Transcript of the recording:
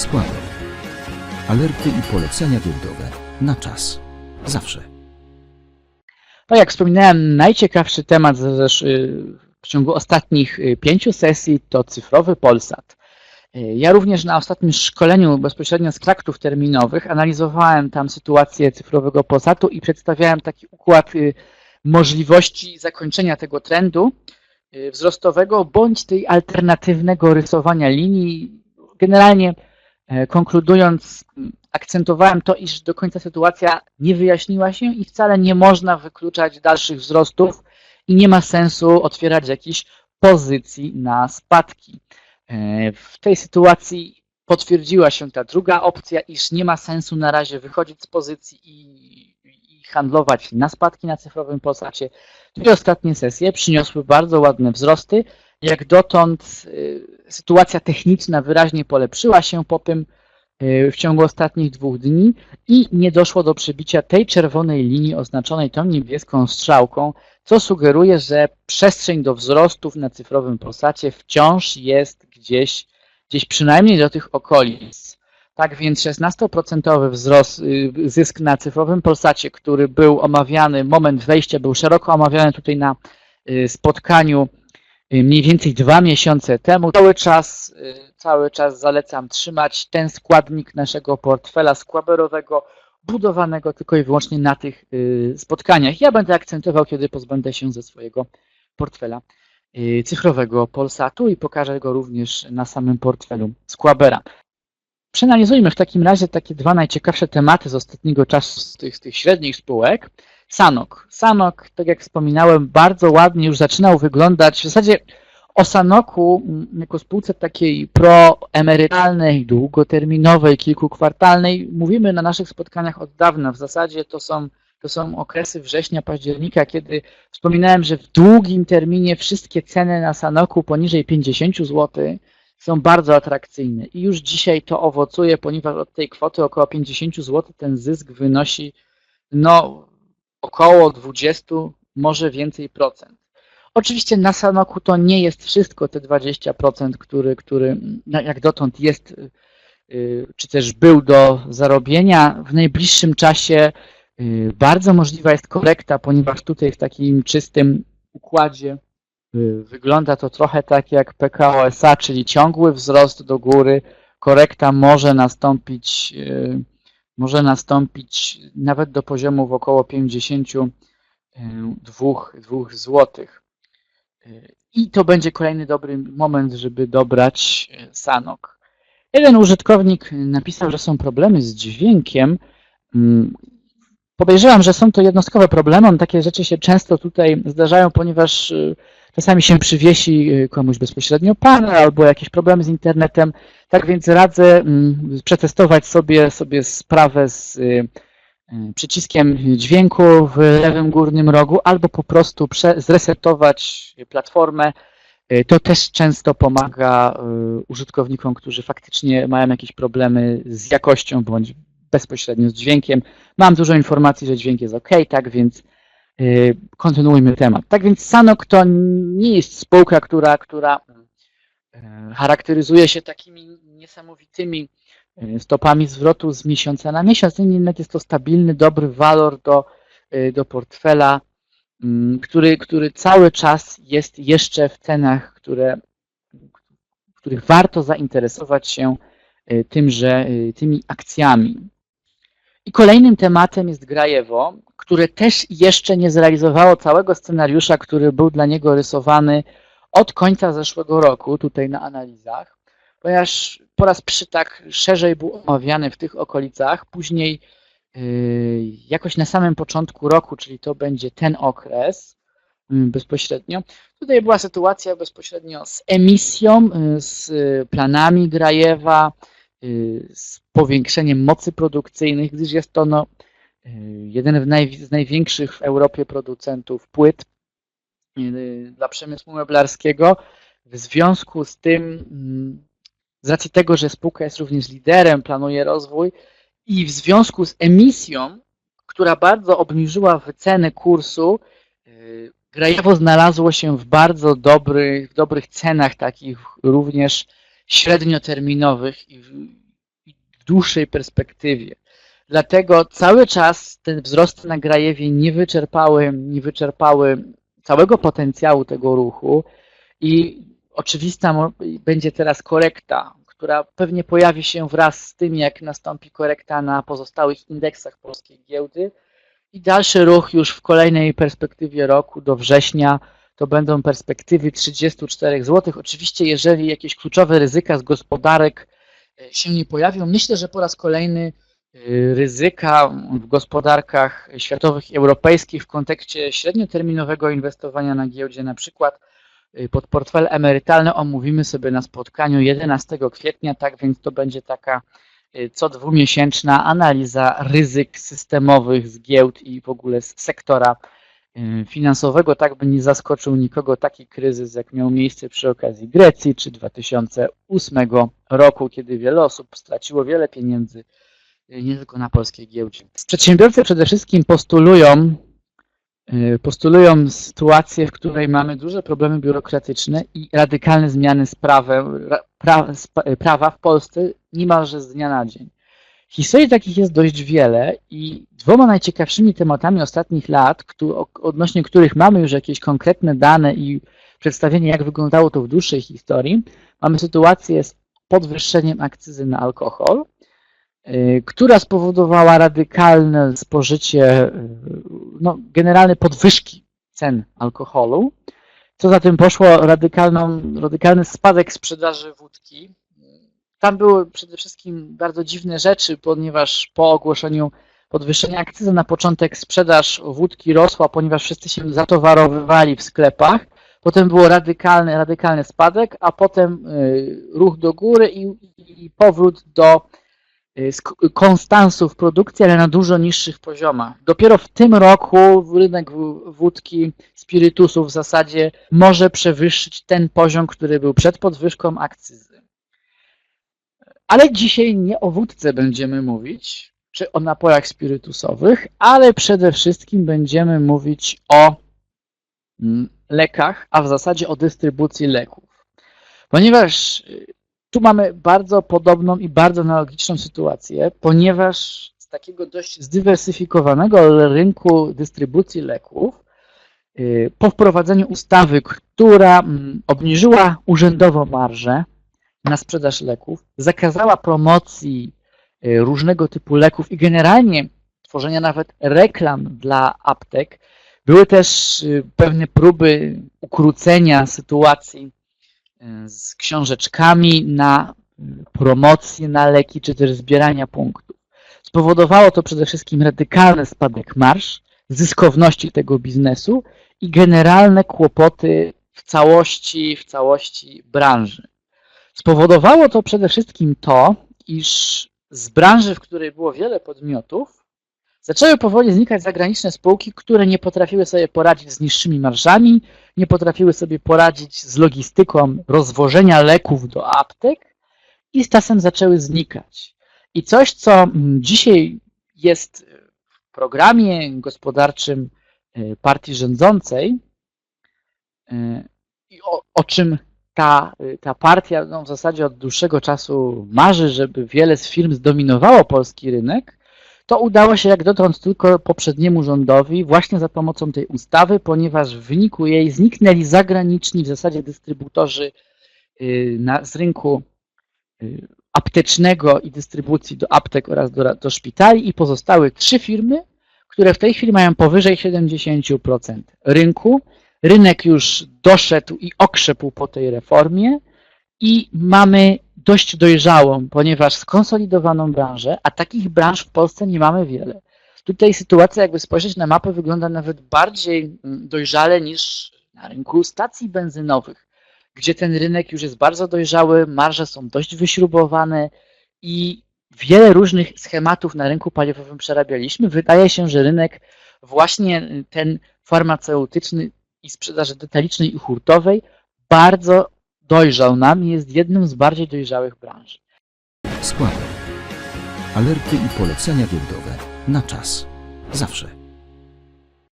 składek. Alerty i polecenia giełdowe na czas. Zawsze. Tak jak wspominałem, najciekawszy temat y, w ciągu ostatnich y, pięciu sesji to cyfrowy Polsat. Y, Ja również na ostatnim szkoleniu bezpośrednio z traktów terminowych analizowałem tam sytuację cyfrowego Polsatu i przedstawiałem taki układ możliwości zakończenia tego trendu wzrostowego bądź tej alternatywnego rysowania linii. Generalnie konkludując, m, akcentowałem to, iż do końca sytuacja nie wyjaśniła się i wcale nie można wykluczać dalszych wzrostów i nie ma sensu otwierać jakichś pozycji na spadki. E, W tej sytuacji potwierdziła się ta druga opcja, iż nie ma sensu na razie wychodzić z pozycji i, i handlować na spadki na cyfrowym Polsacie. Dwie ostatnie sesje przyniosły bardzo ładne wzrosty. Jak dotąd y, sytuacja techniczna wyraźnie polepszyła się po tym y, w ciągu ostatnich dwóch dni i nie doszło do przebicia tej czerwonej linii oznaczonej tą niebieską strzałką, co sugeruje, że przestrzeń do wzrostów na cyfrowym Polsacie wciąż jest gdzieś, gdzieś przynajmniej do tych okolic. Tak więc 16% wzrost, y, zysk na cyfrowym Polsacie, który był omawiany, moment wejścia był szeroko omawiany tutaj na spotkaniu mniej więcej dwa miesiące temu. Cały czas, y, cały czas zalecam trzymać ten składnik naszego portfela skłaberowego, budowanego tylko i wyłącznie na tych y, spotkaniach. Ja będę akcentował, kiedy pozbędę się ze swojego portfela y, cyfrowego Polsatu i pokażę go również na samym portfelu Squabera. Przeanalizujmy w takim razie takie dwa najciekawsze tematy z ostatniego czasu z tych, z tych średnich spółek. Sanok. Sanok, tak jak wspominałem, bardzo ładnie już zaczynał wyglądać. W zasadzie o Sanoku mm, jako spółce takiej proemerytalnej, długoterminowej, kilkukwartalnej mówimy na naszych spotkaniach od dawna. W zasadzie to są, to są okresy września, października, kiedy wspominałem, że w długim terminie wszystkie ceny na Sanoku poniżej 50 zł są bardzo atrakcyjne. I już dzisiaj to owocuje, ponieważ od tej kwoty około 50 zł ten zysk wynosi no, około 20, może więcej procent. Oczywiście na Sanoku to nie jest wszystko te 20%, który, który jak dotąd jest, y, czy też był do zarobienia. W najbliższym czasie y, bardzo możliwa jest korekta, ponieważ tutaj w takim czystym układzie y, wygląda to trochę tak jak PKO SA, czyli ciągły wzrost do góry. Korekta może nastąpić, y, może nastąpić nawet do poziomów około 52 zł. I to będzie kolejny dobry moment, żeby dobrać e, Sanok. Jeden użytkownik napisał, że są problemy z dźwiękiem. Mm, Podejrzewam, że są to jednostkowe problemy. Takie rzeczy się często tutaj zdarzają, ponieważ e, czasami się przywiesi e, komuś bezpośrednio panel albo jakieś problemy z internetem. Tak więc radzę mm, przetestować sobie, sobie sprawę z y, przyciskiem dźwięku w lewym górnym rogu, albo po prostu zresetować platformę. Y, To też często pomaga y, użytkownikom, którzy faktycznie mają jakieś problemy z jakością bądź bezpośrednio z dźwiękiem. Mam dużo informacji, że dźwięk jest ok, tak więc y, kontynuujmy temat. Tak więc Sanok to nie jest spółka, która, która y, charakteryzuje się takimi niesamowitymi y, stopami zwrotu z miesiąca na miesiąc. Niemniej jest to stabilny, dobry walor do, y, do portfela, mm, który, który cały czas jest jeszcze w cenach, które, w których warto zainteresować się y, tymże, y, tymi akcjami. I kolejnym tematem jest Grajewo, które też jeszcze nie zrealizowało całego scenariusza, który był dla niego rysowany od końca zeszłego roku, tutaj na analizach, ponieważ po raz przy tak szerzej był omawiany w tych okolicach, później yy, jakoś na samym początku roku, czyli to będzie ten okres yy, bezpośrednio. Tutaj była sytuacja bezpośrednio z emisją, yy, z planami Grajewa, z powiększeniem mocy produkcyjnych, gdyż jest to no, yy, jeden z największych w Europie producentów płyt yy, dla przemysłu meblarskiego. W związku z tym, mm, z racji tego, że spółka jest również liderem, planuje rozwój i w związku z emisją, która bardzo obniżyła wycenę kursu, Grajewo znalazło się w bardzo dobrych cenach, takich również średnioterminowych i w- dłuższej perspektywie. Dlatego cały czas te wzrosty na Grajewie nie wyczerpały, nie wyczerpały całego potencjału tego ruchu i oczywista będzie teraz korekta, która pewnie pojawi się wraz z tym, jak nastąpi korekta na pozostałych indeksach polskiej giełdy i dalszy ruch już w kolejnej perspektywie roku do września to będą perspektywy 34 zł. Oczywiście, jeżeli jakieś kluczowe ryzyka z gospodarek e, się nie pojawią, myślę, że po raz kolejny e, ryzyka w gospodarkach światowych i europejskich w kontekście średnioterminowego inwestowania na giełdzie, na przykład e, pod portfel emerytalny omówimy sobie na spotkaniu 11 kwietnia, tak więc to będzie taka co dwumiesięczna analiza ryzyk systemowych z giełd i w ogóle z sektora finansowego, tak by nie zaskoczył nikogo taki kryzys, jak miał miejsce przy okazji Grecji czy 2008 roku, kiedy wiele osób straciło wiele pieniędzy, e, nie tylko na polskiej giełdzie. Przedsiębiorcy przede wszystkim postulują, e, postulują sytuację, w której mamy duże problemy biurokratyczne i radykalne zmiany z prawem, ra- pra, prawa w Polsce niemalże z dnia na dzień. Historii takich jest dość wiele i dwoma najciekawszymi tematami ostatnich lat, odnośnie których mamy już jakieś konkretne dane i przedstawienie, jak wyglądało to w dłuższej historii, mamy sytuację z podwyższeniem akcyzy na alkohol, y, która spowodowała radykalne spożycie, y, no, generalne podwyżki cen alkoholu. Co za tym poszło, radykalną, radykalny spadek sprzedaży wódki. Tam były przede wszystkim bardzo dziwne rzeczy, ponieważ po ogłoszeniu podwyższenia akcyzy na początek sprzedaż wódki rosła, ponieważ wszyscy się zatowarowywali w sklepach. Potem było radykalny, radykalny spadek, a potem y, ruch do góry i, i powrót do y, sk- konstansów produkcji, ale na dużo niższych poziomach. Dopiero w tym roku rynek w- wódki, spirytusów w zasadzie może przewyższyć ten poziom, który był przed podwyżką akcyzy. Ale dzisiaj nie o wódce będziemy mówić, czy o napojach spirytusowych, ale przede wszystkim będziemy mówić o mm, lekach, a w zasadzie o dystrybucji leków. Ponieważ y, tu mamy bardzo podobną i bardzo analogiczną sytuację, ponieważ z takiego dość zdywersyfikowanego rynku dystrybucji leków, y, po wprowadzeniu ustawy, która mm, obniżyła urzędowo marżę na sprzedaż leków, zakazała promocji y, różnego typu leków i generalnie tworzenia nawet reklam dla aptek, były też y, pewne próby ukrócenia sytuacji y, z książeczkami na promocję na leki, czy też zbierania punktów. Spowodowało to przede wszystkim radykalny spadek marsz, zyskowności tego biznesu i generalne kłopoty w całości, w całości branży. Spowodowało to przede wszystkim to, iż z branży, w której było wiele podmiotów, zaczęły powoli znikać zagraniczne spółki, które nie potrafiły sobie poradzić z niższymi marżami, nie potrafiły sobie poradzić z logistyką rozwożenia leków do aptek i z czasem zaczęły znikać. I coś, co mm, dzisiaj jest w programie gospodarczym y, partii rządzącej y, i o, o czym ta, ta partia no, w zasadzie od dłuższego czasu marzy, żeby wiele z firm zdominowało polski rynek, to udało się jak dotąd tylko poprzedniemu rządowi właśnie za pomocą tej ustawy, ponieważ w wyniku jej zniknęli zagraniczni w zasadzie dystrybutorzy y, na, z rynku y, aptecznego i dystrybucji do aptek oraz do, do szpitali i pozostały trzy firmy, które w tej chwili mają powyżej 70% rynku. Rynek już doszedł i okrzepł po tej reformie i mamy dość dojrzałą, ponieważ skonsolidowaną branżę, a takich branż w Polsce nie mamy wiele. Tutaj sytuacja, jakby spojrzeć na mapę, wygląda nawet bardziej mm, dojrzale niż na rynku stacji benzynowych, gdzie ten rynek już jest bardzo dojrzały, marże są dość wyśrubowane i wiele różnych schematów na rynku paliwowym przerabialiśmy. Wydaje się, że rynek właśnie ten farmaceutyczny i sprzedaży detalicznej i hurtowej bardzo dojrzał nam i jest jednym z bardziej dojrzałych branż. Składek. Alerty i polecenia giełdowe. Na czas. Zawsze.